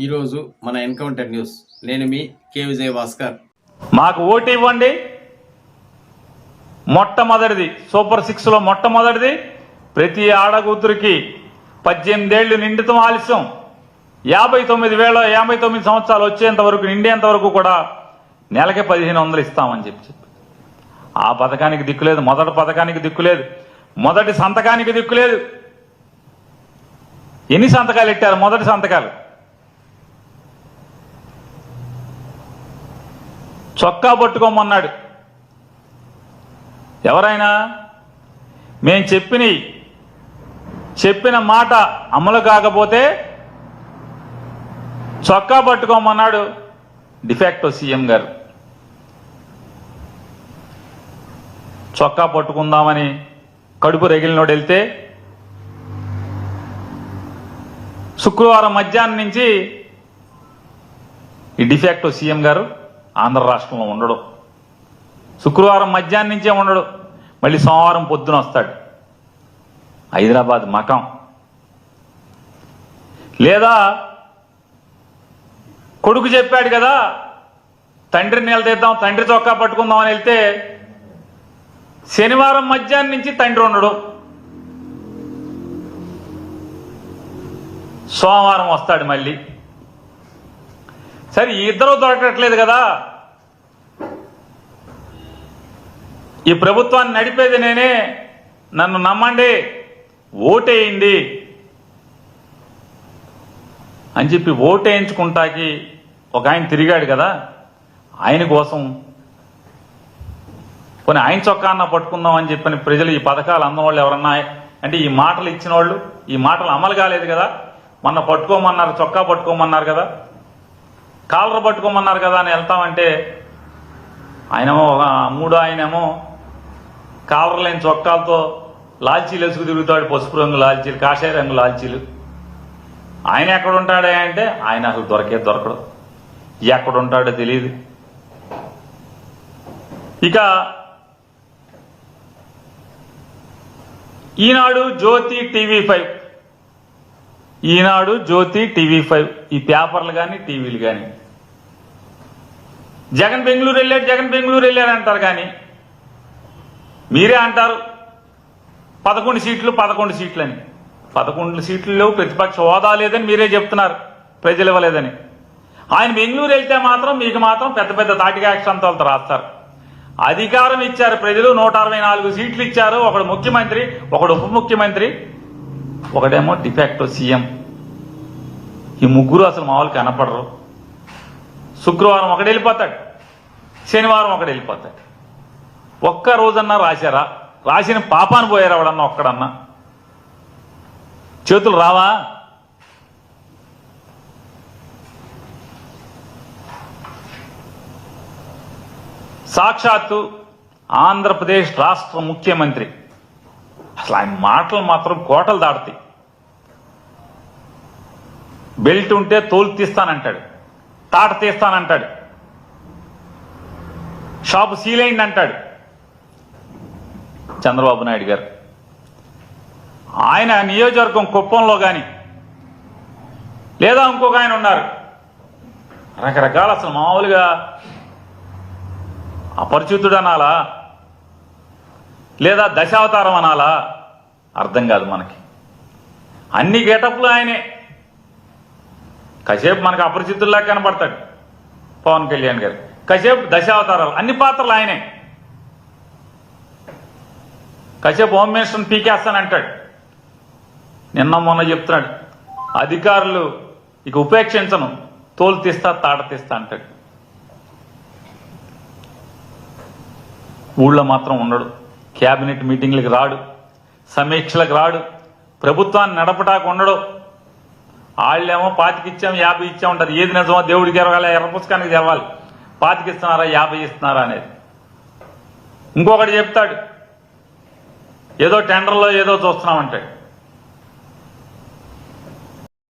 ఈరోజు మన encounter news. నేను మీ కే విజయ్ భాస్కర్. మాకు ఓటు ఇవ్వండి. మొట్టమొదటిది సూపర్ సిక్స్లో మొట్టమొదటిది. ప్రతి ఆడకూతురికి పద్దెనిమిదేళ్ళు నిండితం ఆలస్యం. యాభై తొమ్మిది వేల యాభై తొమ్మిది సంవత్సరాలు వచ్చేంత వరకు నిండేంత వరకు కూడా నెలకి పదిహేను వందలు ఇస్తామని చెప్పి చెప్పి. ఆ పథకానికి దిక్కులేదు మొదటి పథకానికి దిక్కులేదు మొదటి సంతకానికి దిక్కులేదు ఎన్ని సంతకాలు ఎట్టారు? మొదటి సంతకాలు. చొక్కా పట్టుకోమన్నాడు. ఎవరైనా? మేము చెప్పిన చెప్పిన మాట అమలు కాకపోతే చొక్కా పట్టుకోమన్నాడు డిఫెక్టో సీఎం గారు. చొక్కా పట్టుకుందామని కడుపు రగిలినోడు వెళ్తే శుక్రవారం మధ్యాహ్నం నుంచి ఈ డిఫెక్టో సీఎం గారు ఆంధ్ర రాష్ట్రంలో ఉండడు. శుక్రవారం మధ్యాహ్నం నుంచే ఉండడు. మళ్ళీ సోమవారం పొద్దున వస్తాడు. హైదరాబాద్ మకం లేదా కొడుకు చెప్పాడు కదా తండ్రిని నిలదీద్దాం తండ్రి చొక్కా పట్టుకుందాం అని వెళ్తే శనివారం మధ్యాహ్నం నుంచి తండ్రి ఉండడు. సోమవారం వస్తాడు మళ్ళీ. సరే ఇద్దరు దొరకట్లేదు కదా. ఈ ప్రభుత్వాన్ని నడిపేది నేనే. నన్ను నమ్మండి. ఓటేయండి. అని చెప్పి ఓటేయించుకుంటాకి ఒక ఆయన తిరిగాడు కదా. ఆయన కోసం పోనీ ఆయన చొక్కాన్న పట్టుకుందాం అని చెప్పిన ప్రజలు ఈ పథకాలు అన్న వాళ్ళు ఎవరన్నా అంటే ఈ మాటలు ఇచ్చిన వాళ్ళు ఈ మాటలు అమలు కాలేదు కదా. మొన్న పట్టుకోమన్నారు చొక్కా పట్టుకోమన్నారు కదా. కాలర్ పట్టుకోమన్నారు కదా అని వెళ్తామంటే ఆయనేమో ఒక మూడో ఆయనేమో కాలర్ లేని చొక్కాలతో లాల్చీలు వేసుకు తిరుగుతాడు పసుపు రంగు లాల్చీలు కాషాయ రంగు లాల్చీలు. ఆయన ఎక్కడ ఉంటాడే అంటే ఆయన అసలు దొరకే దొరకడు. ఎక్కడ ఉంటాడో తెలియదు. ఇక Eenadu Jyothi TV five. Eenadu Jyothi TV five. ఈ పేపర్లు కానీ టీవీలు కానీ జగన్ బెంగళూరు వెళ్ళాడు జగన్ బెంగళూరు వెళ్ళాడు అంటారు కానీ మీరే అంటారు. పదకొండు సీట్లు పదకొండు సీట్లు అని పదకొండు సీట్లు లేవు ప్రతిపక్ష హోదా లేదని మీరే చెప్తున్నారు ప్రజలు ఇవ్వలేదని. ఆయన బెంగళూరు వెళ్తే మాత్రం మీకు మాత్రం పెద్ద పెద్ద తాటికాక్షంతాలతో రాస్తారు. అధికారం ఇచ్చారు ప్రజలు నూట అరవై నాలుగు సీట్లు ఇచ్చారు. ఒకడు ముఖ్యమంత్రి ఒకడు ఉప ముఖ్యమంత్రి ఒకడేమో డిఫాక్టో సీఎం. ఈ ముగ్గురు అసలు మామూలు కనపడరు. శుక్రవారం ఒకడు వెళ్ళిపోతాడు శనివారం ఒకడు వెళ్ళిపోతాడు. ఒక్క రోజన్నా రాశారా? రాసిన పాపాను పోయారు ఎవడన్నా ఒక్కడన్నా? చేతులు రావా? సాక్షాత్తు ఆంధ్రప్రదేశ్ రాష్ట్ర ముఖ్యమంత్రి. అసలు ఆయన మాటలు మాత్రం కోటలు దాడతాయి బెల్ట్ ఉంటే తోలు తీస్తానంటాడు. తాట తీస్తానంటాడు. Shop seal Chandrababu Naidu garu. ఆయన నియోజకవర్గం కుప్పంలో కానీ లేదా ఇంకొక ఆయన ఉన్నారు. రకరకాల అసలు మామూలుగా అపరిచితుడు అనాలా? లేదా దశావతారం అనాలా? అర్థం కాదు మనకి. అన్ని గేటప్లు ఆయనే. కాసేపు మనకు అపరిచితుల్లా కనపడతాడు. పవన్ కళ్యాణ్ గారు. కాసేపు దశావతారాలు. అన్ని పాత్రలు ఆయనే. కాసేపు హోమ్ మినిస్టర్ని పీకేస్తానంటాడు. నిన్న మొన్న చెప్తున్నాడు. అధికారులు ఇక ఉపేక్షించను. తోలు తీస్తా తాట తీస్తా అంటాడు. ఊళ్ళో మాత్రం ఉండడు. క్యాబినెట్ మీటింగ్లకు రాడు. సమీక్షలకు రాడు. ప్రభుత్వాన్ని నడపటాకు ఉండడు. వాళ్ళేమో పాతికి యాభై ఇచ్చాం ఉంటారు ఏది నిజమో దేవుడికి ఎరగాలి ఎర్ర పుస్తకానికి తెరవాలి. పాతికిస్తున్నారా యాభై ఇస్తున్నారా అనేది. ఇంకొకటి చెప్తాడు. ఏదో టెండర్లో ఏదో చూస్తున్నామంటే.